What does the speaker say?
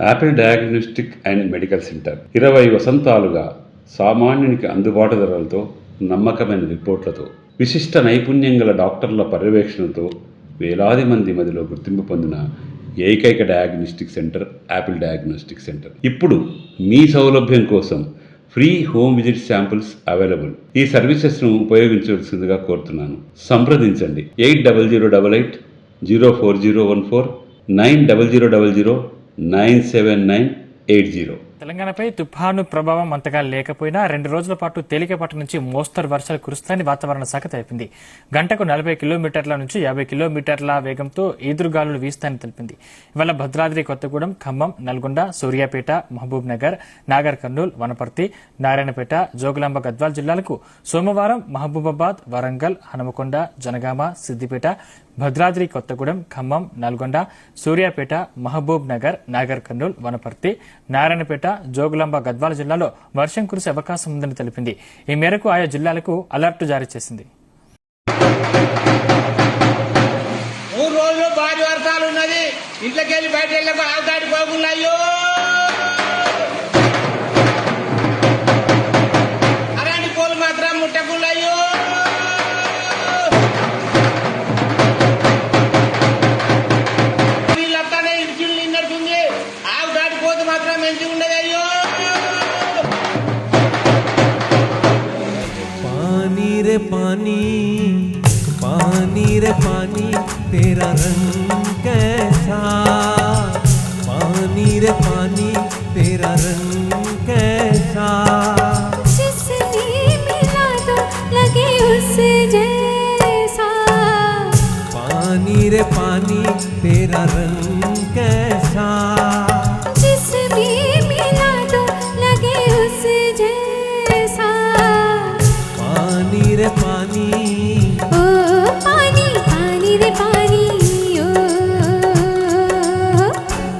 Apple diagnostic and medical centre ఇరవై వసంతాలుగా సామాన్యునికి అందుబాటు ధరలతో నమ్మకమైన రిపోర్ట్లతో విశిష్ట నైపుణ్యం గల డాక్టర్ల పర్యవేక్షణతో వేలాది మంది మదిలో గుర్తింపు పొందిన ఏకైక diagnostic centre Apple diagnostic centre ఇప్పుడు మీ సౌలభ్యం కోసం free home visit samples available. ఈ సర్వీసెస్ను ఉపయోగించవలసిందిగా కోరుతున్నాను. సంప్రదించండి. Eight double zero double eight zero four zero one four nine double zero double zero nine seven nine eight zero తెలంగాణపై తుఫాను ప్రభావం అంతగా లేకపోయినా రెండు రోజుల పాటు తేలికపాటి నుంచి మోస్తరు వర్షాలు కురుస్తాయని వాతావరణ శాఖ తెలిపింది. గంటకు నలభై కిలోమీటర్ల నుంచి యాభై కిలోమీటర్ల వేగంతో ఈదురుగాలులు వీస్తాయని తెలిపింది. ఇవాళ భద్రాద్రి కొత్తగూడెం ఖమ్మం నల్గొండ సూర్యాపేట మహబూబ్ నగర్ నాగర్ కర్నూల్ వనపర్తి నారాయణపేట జోగులాంబ గద్వాల్ జిల్లాలకు సోమవారం మహబూబాబాద్ వరంగల్ హనుమకొండ జనగామ సిద్దిపేట భద్రాద్రి కొత్తగూడెం ఖమ్మం నల్గొండ సూర్యాపేట మహబూబ్ నగర్ నాగర్ కర్నూల్ వనపర్తి నారాయణపేట జోగులాంబ గద్వాల జిల్లాలో వర్షం కురిసే అవకాశం ఉందని తెలిపింది. ఈ మేరకు ఆయా జిల్లాలకు అలర్ట్ జారీ చేసింది. మూడు రోజులు భారీ వర్షాలు ఉన్నది. ఇంట్లోకి వెళ్ళి బయట వెళ్ళకు ఆవుతాడి పోకుండా रे पानी पानी रे पानी तेरा रंग कैसा? पानी रे पानी तेरा रंग कैसा? जिसने मिला तो लगे उस जैसा। पानी रे पानी तेरा रंग कैसा? রে পা